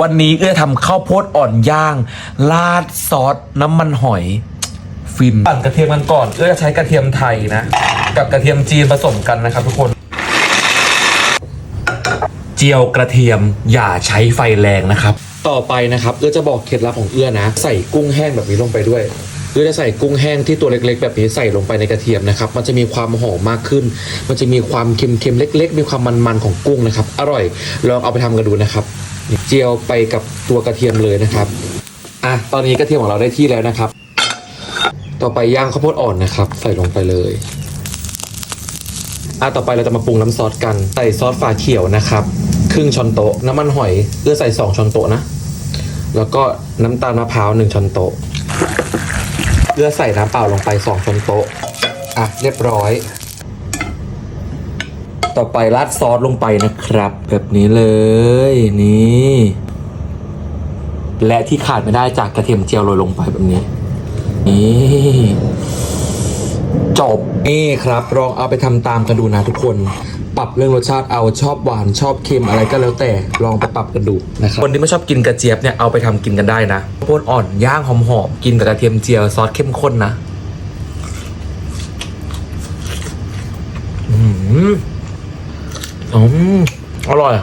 วันนี้เอื้อทำข้าวโพดอ่อนย่าง ราดซอสน้ำมันหอย ฟินปั่นกระเทียมกันก่อน เอื้อจะใช้กระเทียมไทยนะ กับกระเทียมจีนผสมกันนะครับทุกคน เจียวกระเทียมอย่าใช้ไฟแรงนะครับ ต่อไปนะครับ เอื้อจะบอกเคล็ดลับของเอื้อนะ ใส่กุ้งแห้งแบบนี้ลงไปด้วย เอื้อจะใส่กุ้งแห้งที่ตัวเล็กๆ แบบนี้ใส่ลงไปในกระเทียมนะครับ มันจะมีความหอมมากขึ้น มันจะมีความเค็มๆเล็ก ๆ มีความมันๆของกุ้งนะครับ อร่อย ลองเอาไปทำกันดูนะครับ เจียวไปกับตัวกระเทียมเลยนะครับ อะ ตอนนี้กระเทียมของเราได้ที่แล้วนะครับ ต่อไปย่างข้าวโพดอ่อนนะครับ ใส่ลงไปเลยอะต่อไปเราจะมาปรุงน้ำซอสกัน ใส่ซอสฝาเขียวนะครับ ครึ่งช้อนโต๊ะ น้ำมันหอยเลือใส่สองช้อนโต๊ะนะ แล้วก็น้ำตาลมะพร้าวหนึ่งช้อนโต๊ะ เลือใส่น้ำเปล่าลงไปสองช้อนโต๊ะ อะ เรียบร้อย ต่อไปราดซอสลงไปนะครับ แบบนี้เลยนี่ และที่ขาดไม่ได้จากกระเทียมเจียวโรยลงไปแบบนี้ นี่ จบนี่ครับลองเอาไปทำตามกันดูนะทุกคน ปรับเรื่องรสชาติเอาชอบหวานชอบเค็มอะไรก็แล้วแต่ลองไปปรับกันดูนะครับคนที่ไม่ชอบกินกระเจี๊ยบเนี่ยเอาไปทำกินกันได้นะข้าวโพดอ่อนย่างหอมๆกินกับกระเทียมเจียวซอสเข้มข้นนะอืมอืมอร่อย